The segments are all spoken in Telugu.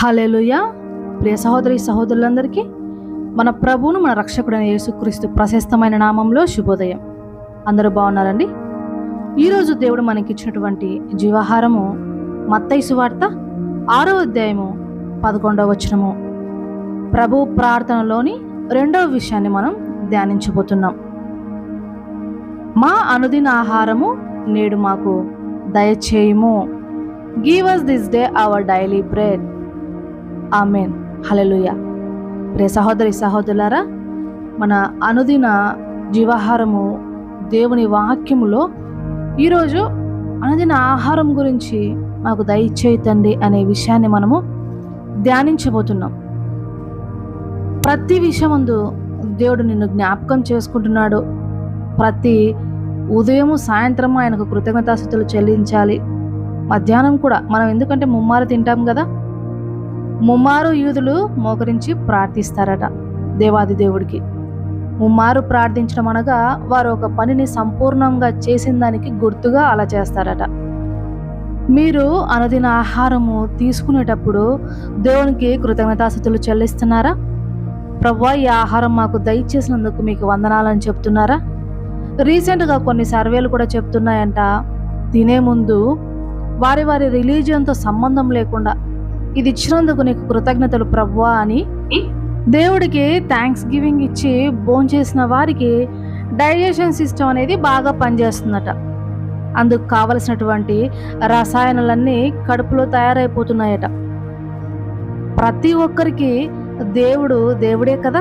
హాలేలుయ ప్రియ సహోదరి సహోదరులందరికీ మన ప్రభువును మన రక్షకుడైన యేసుక్రీస్తు ప్రశస్తమైన నామంలో శుభోదయం. అందరూ బాగున్నారండి? ఈరోజు దేవుడు మనకి ఇచ్చినటువంటి జీవాహారము మత్తైసు వార్త ఆరో అధ్యాయము పదకొండవ వచనము. ప్రభు ప్రార్థనలోని రెండవ విషయాన్ని మనం ధ్యానించబోతున్నాం. మా అనుదిన ఆహారము నేడు మాకు దయచేయము. Give us this day our daily bread amen. Hallelujah రే సహోదరి సహోదరులారా మన అనుదిన జీవాహారము దేవుని వాక్యములో ఈరోజు అనుదిన ఆహారం గురించి మాకు దయచేయతండి అనే విషయాన్ని మనము ధ్యానించబోతున్నాం. ప్రతి విషయమందు దేవుడు నిన్ను జ్ఞాపకం చేసుకుంటున్నాడు. ప్రతి ఉదయము సాయంత్రం ఆయనకు కృతజ్ఞతాస్థుతులు చెల్లించాలి. మధ్యాహ్నం కూడా మనం ఎందుకంటే ముమ్మారు తింటాం కదా ముమ్మారు యూదులు మోకరించి ప్రార్థిస్తారట దేవాది దేవుడికి. ముమ్మారు ప్రార్థించడం అనగా వారు ఒక పనిని సంపూర్ణంగా చేసిన దానికి గుర్తుగా అలా చేస్తారట. మీరు అనుదిన ఆహారము తీసుకునేటప్పుడు దేవునికి కృతజ్ఞతాస్థుతులు చెల్లిస్తున్నారా? ప్రవ్వా ఈ ఆహారం మాకు దయచేసినందుకు మీకు వందనాలని చెప్తున్నారా? రీసెంట్గా కొన్ని సర్వేలు కూడా చెప్తున్నాయంట. తినే ముందు వారి వారి రిలీజియన్తో సంబంధం లేకుండా ఇది ఇచ్చినందుకు నీకు కృతజ్ఞతలు ప్రవ్వా అని దేవుడికి థ్యాంక్స్ గివింగ్ ఇచ్చి భోంచేసిన వారికి డైజెషన్ సిస్టమ్ అనేది బాగా పనిచేస్తుందట. అందుకు కావలసినటువంటి రసాయనాలన్నీ కడుపులో తయారైపోతున్నాయట. ప్రతి ఒక్కరికి దేవుడు దేవుడే కదా?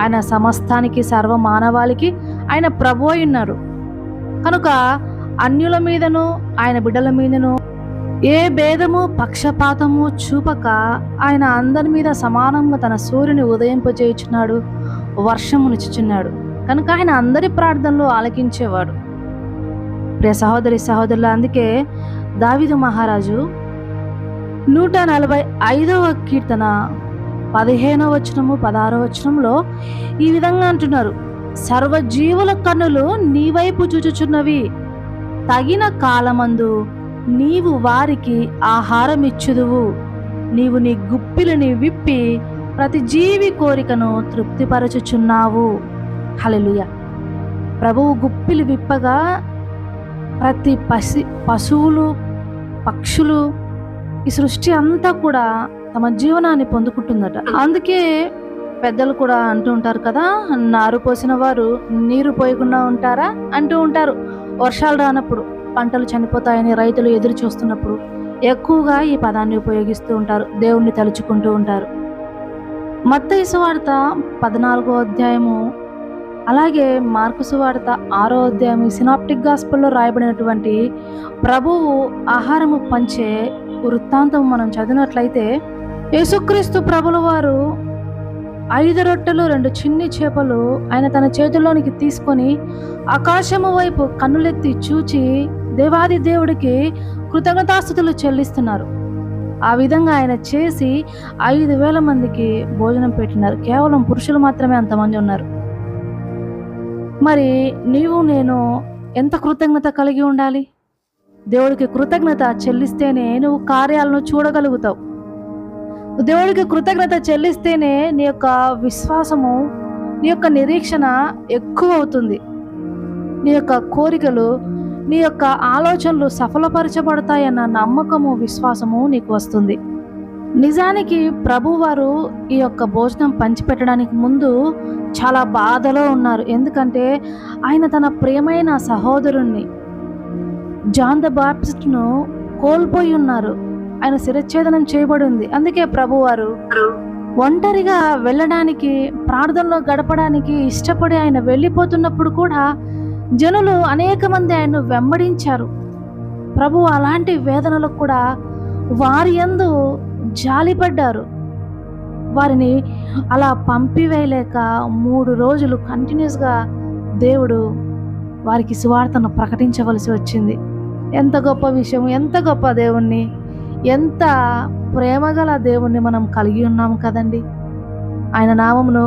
ఆయన సమస్తానికి సర్వ మానవాళికి ఆయన ప్రభు అయి ఉన్నారు. కనుక అన్యుల మీదను ఆయన బిడ్డల మీదను ఏ భేదము పక్షపాతము చూపక ఆయన అందరి మీద సమానంగా తన సూర్యుని ఉదయింపజేయుచున్నాడు వర్షమునిచ్చుచున్నాడు కనుక ఆయన అందరి ప్రార్థనలు ఆలకించేవాడు. ప్రియ సహోదరి సహోదరుల అందుకే దావిదు మహారాజు నూట నలభై ఐదవ కీర్తన పదిహేనవ వచనము పదహారవ వచనంలో ఈ విధంగా అంటున్నారు. సర్వజీవుల కన్నులు నీ వైపు చూచుచున్నవి. తగిన కాలమందు నీవు వారికి ఆహారం ఇచ్చుదువు నీవు నీ గుప్పిలని విప్పి ప్రతి జీవి కోరికను తృప్తిపరచుచున్నావు. హలలుయ ప్రభువు గుప్పిలు విప్పగా ప్రతి పసి పశువులు పక్షులు ఈ సృష్టి అంతా కూడా తమ జీవనాన్ని పొందుకుంటుందట. అందుకే పెద్దలు కూడా అంటూ ఉంటారు కదా నారు పోసిన వారు నీరు పోయకుండా ఉంటారా అంటూ ఉంటారు. వర్షాలు రానప్పుడు. పంటలు చనిపోతాయని రైతులు ఎదురు చూస్తున్నప్పుడు ఎక్కువగా ఈ పదాన్ని ఉపయోగిస్తూ ఉంటారు దేవుణ్ణి తలుచుకుంటూ ఉంటారు. మత్తయి వార్త పద్నాలుగో అధ్యాయము అలాగే మార్కుసు వార్త ఆరో అధ్యాయం సినాప్టిక్ గాస్పుల్లో రాయబడినటువంటి ప్రభువు ఆహారము పంచే వృత్తాంతం మనం చదివినట్లయితే యేసుక్రీస్తు ప్రభుల వారు ఐదు రొట్టెలు రెండు చిన్ని చేపలు ఆయన తన చేతుల్లోనికి తీసుకొని ఆకాశము వైపు కన్నులెత్తి చూచి దేవాది దేవుడికి కృతజ్ఞతాస్థుతులు చెల్లిస్తున్నారు. ఆ విధంగా ఆయన చేసి ఐదు వేల మందికి భోజనం పెట్టినారు. కేవలం పురుషులు మాత్రమే అంతమంది ఉన్నారు. మరి నీవు నేను ఎంత కృతజ్ఞత కలిగి ఉండాలి? దేవుడికి కృతజ్ఞత చెల్లిస్తేనే నువ్వు కార్యాలను చూడగలుగుతావు. దేవుడికి కృతజ్ఞత చెల్లిస్తేనే నీ యొక్క విశ్వాసము నీ యొక్క నిరీక్షణ ఎక్కువ అవుతుంది. నీ యొక్క కోరికలు నీ యొక్క ఆలోచనలు సఫలపరచబడతాయన్న నమ్మకము విశ్వాసము నీకు వస్తుంది. నిజానికి ప్రభువారు ఈ యొక్క భోజనం పంచిపెట్టడానికి ముందు చాలా బాధలో ఉన్నారు. ఎందుకంటే ఆయన తన ప్రియమైన సహోదరుణ్ణి జాన్ ద బాప్టిస్ట్ను కోల్పోయి ఉన్నారు. ఆయన శిరచ్ఛేదనం చేయబడి ఉంది. అందుకే ప్రభువారు ఒంటరిగా వెళ్ళడానికి ప్రార్థనలో గడపడానికి ఇష్టపడి ఆయన వెళ్ళిపోతున్నప్పుడు కూడా జనులు అనేక మంది ఆయన్ను వెంబడించారు. ప్రభు అలాంటి వేదనలకు కూడా వారి యందు జాలిపడ్డారు. వారిని అలా పంపివేయలేక మూడు రోజులు కంటిన్యూస్గా దేవుడు వారికి సువార్తను ప్రకటించవలసి వచ్చింది. ఎంత గొప్ప విషయం ఎంత గొప్ప దేవుణ్ణి ఎంత ప్రేమగల దేవుణ్ణి మనం కలిగి ఉన్నాము కదండి. ఆయన నామమును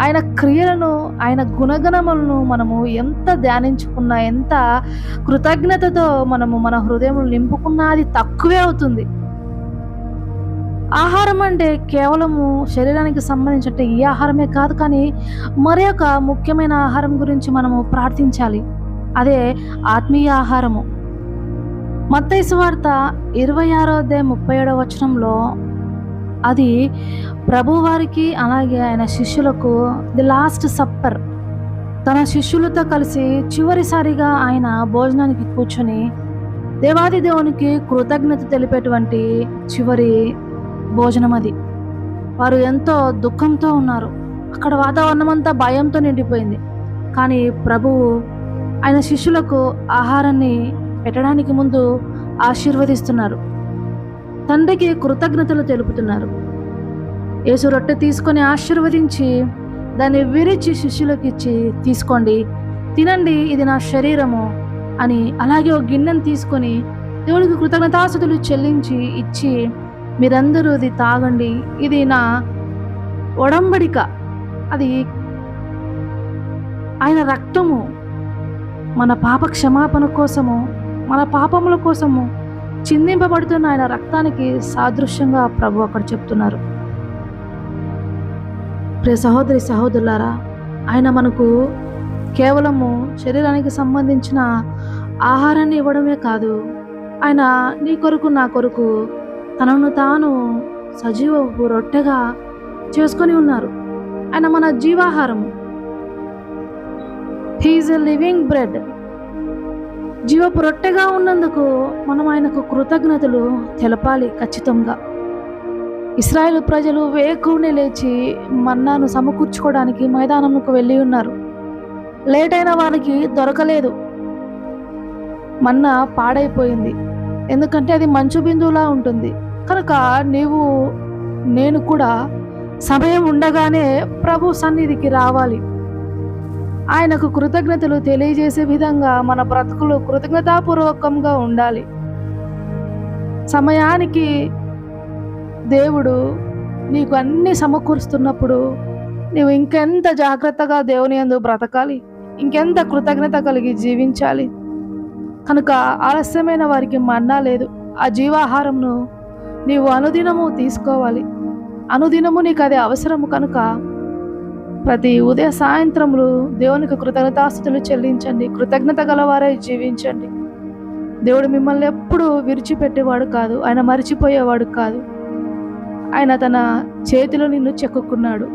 ఆయన క్రియలను ఆయన గుణగణములను మనము ఎంత ధ్యానించుకున్నా ఎంత కృతజ్ఞతతో మనము మన హృదయం నింపుకున్నా అది తక్కువే అవుతుంది. ఆహారం అంటే కేవలము శరీరానికి సంబంధించిన ఈ ఆహారమే కాదు కానీ మరి ఒక ముఖ్యమైన ఆహారం గురించి మనము ప్రార్థించాలి. అదే ఆత్మీయ ఆహారము. మత్తైసు వార్త ఇరవై ఆరో అధ్యాయం ముప్పై ఏడవ వచనంలో అది ప్రభువారికి అలాగే ఆయన శిష్యులకు ది లాస్ట్ సప్పర్. తన శిష్యులతో కలిసి చివరిసారిగా ఆయన భోజనానికి కూర్చొని దేవాది దేవునికి కృతజ్ఞత తెలిపేటువంటి చివరి భోజనం అది. వారు ఎంతో దుఃఖంతో ఉన్నారు. అక్కడ వాతావరణం అంతా భయంతో నిండిపోయింది. కానీ ప్రభువు ఆయన శిష్యులకు ఆహారాన్ని పెట్టడానికి ముందు ఆశీర్వదిస్తున్నారు. తండ్రికి కృతజ్ఞతలు తెలుపుతున్నారు. యేసు రొట్టె తీసుకొని ఆశీర్వదించి దాన్ని విరిచి శిష్యులకు ఇచ్చి తీసుకోండి తినండి ఇది నా శరీరము అని అలాగే ఒక గిన్నెను తీసుకొని దేవుడికి కృతజ్ఞతాసుతులు చెల్లించి ఇచ్చి మీరందరూ ఇది తాగండి ఇది నా ఒడంబడిక అది ఆయన రక్తము మన పాప క్షమాపణ కోసము మన పాపముల కోసము చిందింపబడుతున్న ఆయన రక్తానికి సాదృశ్యంగా ప్రభు అక్కడ చెప్తున్నారు. ప్రియ సహోదరి సహోదరులారా ఆయన మనకు కేవలము శరీరానికి సంబంధించిన ఆహారాన్ని ఇవ్వడమే కాదు ఆయన నీ కొరకు నా కొరకు తనను తాను సజీవ రొట్టెగా చేసుకొని ఉన్నారు. ఆయన మన జీవాహారము. He is a living bread జీవపు రొట్టెగా ఉన్నందుకు మనం ఆయనకు కృతజ్ఞతలు తెలపాలి ఖచ్చితంగా. ఇస్రాయేల్ ప్రజలు వేకునే లేచి మన్నాను సమకూర్చుకోవడానికి మైదానంకు వెళ్ళి ఉన్నారు. లేట్ అయిన వారికి దొరకలేదు. మన్నా పాడైపోయింది. ఎందుకంటే అది మంచు బిందువులా ఉంటుంది. కనుక నీవు నేను కూడా సమయం ఉండగానే ప్రభు సన్నిధికి రావాలి. ఆయనకు కృతజ్ఞతలు తెలియజేసే విధంగా మన బ్రతుకులు కృతజ్ఞతాపూర్వకంగా ఉండాలి. సమయానికి దేవుడు నీకు అన్ని సమకూరుస్తున్నప్పుడు నీవు ఇంకెంత జాగ్రత్తగా దేవుని యందు బ్రతకాలి ఇంకెంత కృతజ్ఞత కలిగి జీవించాలి. కనుక ఆలస్యమైన వారికి మన్నా లేదు. ఆ జీవాహారంను నీవు అనుదినము తీసుకోవాలి. అనుదినము నీకు అది అవసరము కనుక ప్రతి ఉదయ సాయంత్రములు దేవునికి కృతజ్ఞతాస్తుతులు చెల్లించండి కృతజ్ఞత గలవారై జీవించండి. దేవుడు మిమ్మల్ని ఎప్పుడూ విరిచిపెట్టేవాడు కాదు ఆయన మరిచిపోయేవాడు కాదు. ఆయన తన చేతిలో నిన్ను చెక్కుకున్నాడు.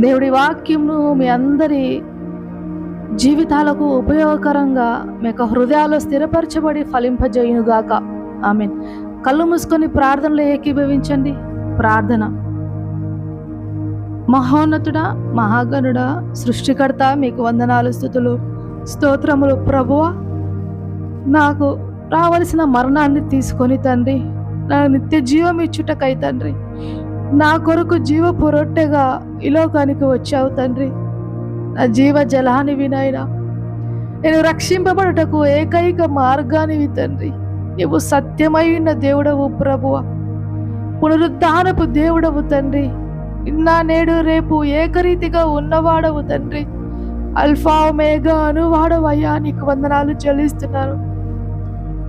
దేవుడి వాక్యంను మీ అందరి జీవితాలకు ఉపయోగకరంగా మీ యొక్క హృదయాలు స్థిరపరచబడి ఫలింపజేయునుగాక. ఆమె కళ్ళు మూసుకొని ప్రార్థనలో ఏకీభవించండి. ప్రార్థన. మహోన్నతుడా మహాగణుడా సృష్టికర్త మీకు వందనాలు స్థుతులు స్తోత్రములు ప్రభువ నాకు రావలసిన మరణాన్ని తీసుకొని తండ్రి నా నిత్య జీవం ఇచ్చుటకై తండ్రి. నా కొరకు జీవ పొరొట్టెగా ఈ లోకానికి వచ్చావు తండ్రి. నా జీవ జలాన్ని వినాయనా నేను రక్షింపబడుటకు ఏకైక మార్గానివి తండ్రి. నీవు సత్యమైన దేవుడవు ప్రభువ. పునరుద్ధానపు దేవుడవు తండ్రి. నిన్న నేడు రేపు ఏకరీతిగా ఉన్నవాడవు తండ్రి. అల్ఫా మేఘ అనువాడవయ్యా నీకు వందనాలు చెల్లిస్తున్నాను.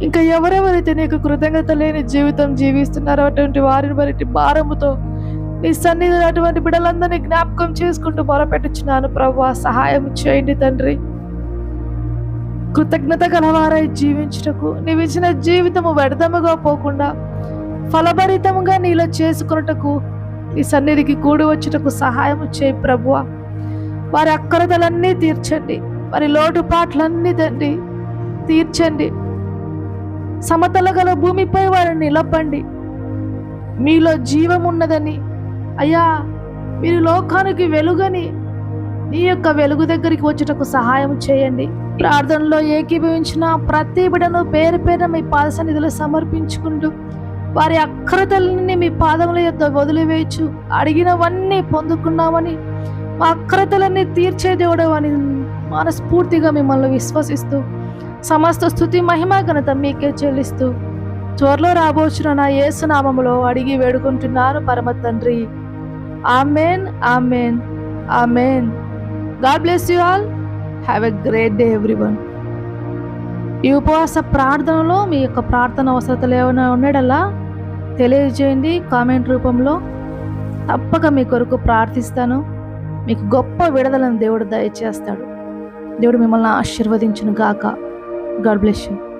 ఇంకా ఎవరెవరైతే నీకు కృతజ్ఞత లేని జీవితం జీవిస్తున్నారో అటువంటి వారిని వారి భారముతో నీ సన్నిధిలో అటువంటి బిడ్డలందరినీ జ్ఞాపకం చేసుకుంటూ మొరపెట్టుచున్నాను. ప్రభు సహాయం చేయండి తండ్రి. కృతజ్ఞత గలవారై జీవించుటకు నీవిచ్చిన జీవితము వ్యర్థముగా పోకుండా ఫలభరితముగా నీలో చేసుకున్నటకు నీ సన్నిధికి కూడి వచ్చుటకు సహాయం చేయి ప్రభువ. వారి అక్కరతలన్నీ తీర్చండి. వారి లోటుపాట్లన్నీ తండ్రి తీర్చండి. సమతల గల భూమిపై వారిని నిలపండి. మీలో జీవం ఉన్నదని అయ్యా మీరు లోకానికి వెలుగని నీ యొక్క వెలుగు దగ్గరికి వచ్చుటకు సహాయం చేయండి. ప్రార్థనలో ఏకీభవించిన ప్రతి బిడను పేరు పేరు మీ పాద సన్నిధిలో సమర్పించుకుంటూ వారి అక్రతలన్నీ మీ పాదముల యొక్క వదిలివేయచ్చు. అడిగినవన్నీ పొందుకున్నామని మా అక్రతలన్నీ తీర్చే దేవుడు అని మనస్ఫూర్తిగా మిమ్మల్ని విశ్వసిస్తూ సమస్త స్థుతి మహిమ ఘనత మీకే చెల్లిస్తూ త్వరలో రాబోచున నా యేసునామములో అడిగి వేడుకుంటున్నాను పరమ తండ్రి. Amen amen amen. God bless you all. Have a great day everyone. ఈ ఉపవాస ప్రార్థనలో మీ యొక్క ప్రార్థన అవసరతలు ఏమైనా ఉన్నాడల్లా? తెలియజేయండి కామెంట్ రూపంలో. తప్పక మీ కొరకు ప్రార్థిస్తాను. మీకు గొప్ప విడుదలను దేవుడు దయచేస్తాడు. దేవుడు మిమ్మల్ని ఆశీర్వదించును గాక గాడ్ బ్లెస్ యూ